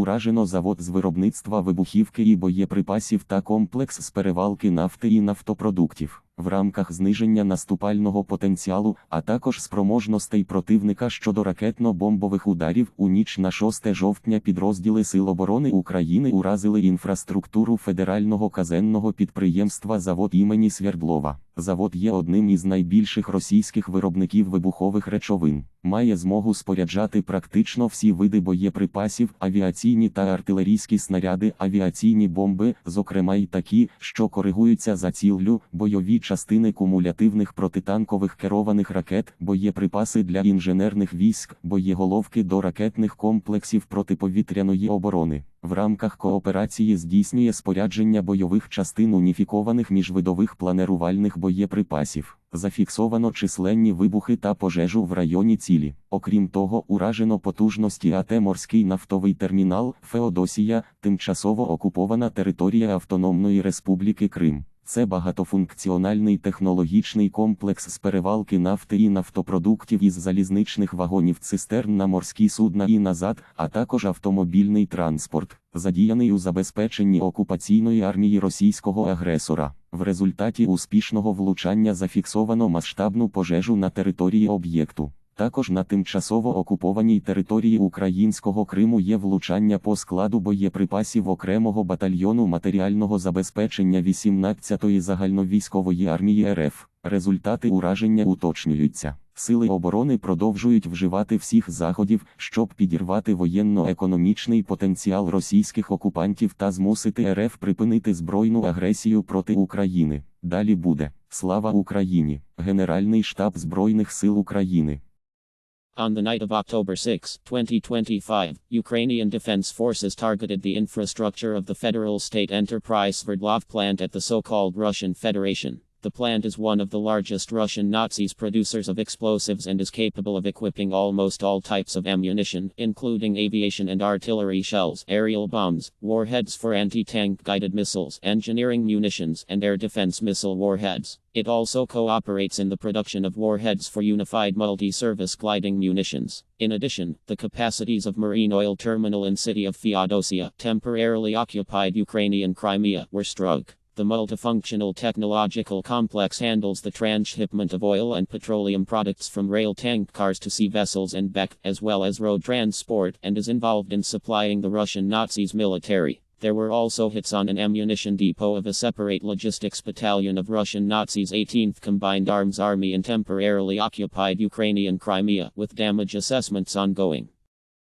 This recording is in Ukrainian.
Уражено завод з виробництва вибухівки і боєприпасів та комплекс з перевалки нафти і нафтопродуктів. В рамках зниження наступального потенціалу, а також спроможностей противника щодо ракетно-бомбових ударів у ніч на 6 жовтня підрозділи Сил оборони України уразили інфраструктуру федерального казенного підприємства Завод імені Свердлова. Завод є одним із найбільших російських виробників вибухових речовин, має змогу споряджати практично всі види боєприпасів, авіаційні та артилерійські снаряди, авіаційні бомби, зокрема й такі, що коригуються за ціллю, бойові частини кумулятивних протитанкових керованих ракет, боєприпаси для інженерних військ, боєголовки до ракетних комплексів протиповітряної оборони. В рамках кооперації здійснює спорядження бойових частин уніфікованих міжвидових планерувальних боєприпасів. Зафіксовано численні вибухи та пожежу в районі цілі. Окрім того, уражено потужності АТ Морський нафтовий термінал Феодосія, тимчасово окупована територія Автономної Республіки Крим. Це багатофункціональний технологічний комплекс з перевалки нафти і нафтопродуктів із залізничних вагонів цистерн на морські судна і назад, а також автомобільний транспорт, задіяний у забезпеченні окупаційної армії російського агресора. В результаті успішного влучання зафіксовано масштабну пожежу на території об'єкту. Також на тимчасово окупованій території українського Криму є влучання по складу боєприпасів окремого батальйону матеріального забезпечення 18-ї загальновійськової армії РФ. Результати ураження уточнюються. Сили оборони продовжують вживати всіх заходів, щоб підірвати воєнно-економічний потенціал російських окупантів та змусити РФ припинити збройну агресію проти України. Далі буде слава Україні, Генеральний штаб Збройних сил України. On the night of October 6, 2025, Ukrainian Defense Forces targeted the infrastructure of the federal state enterprise Sverdlov plant at the so called Russian Federation. The plant is one of the largest Russian Nazis producers of explosives and is capable of equipping almost all types of ammunition, including aviation and artillery shells, aerial bombs, warheads for anti tank guided missiles, engineering munitions, and air defense missile warheads. It also cooperates in the production of warheads for unified multi service gliding munitions. In addition, the capacities of Marine Oil Terminal in city of Feodosia, temporarily occupied Ukrainian Crimea, were struck. The multifunctional technological complex handles the transshipment of oil and petroleum products from rail tank cars to sea vessels and back, as well as road transport, and is involved in supplying the Russian Nazis military. There were also hits on an ammunition depot of a separate logistics battalion of Russian Nazis 18th Combined Arms Army in temporarily occupied Ukrainian Crimea, with damage assessments ongoing.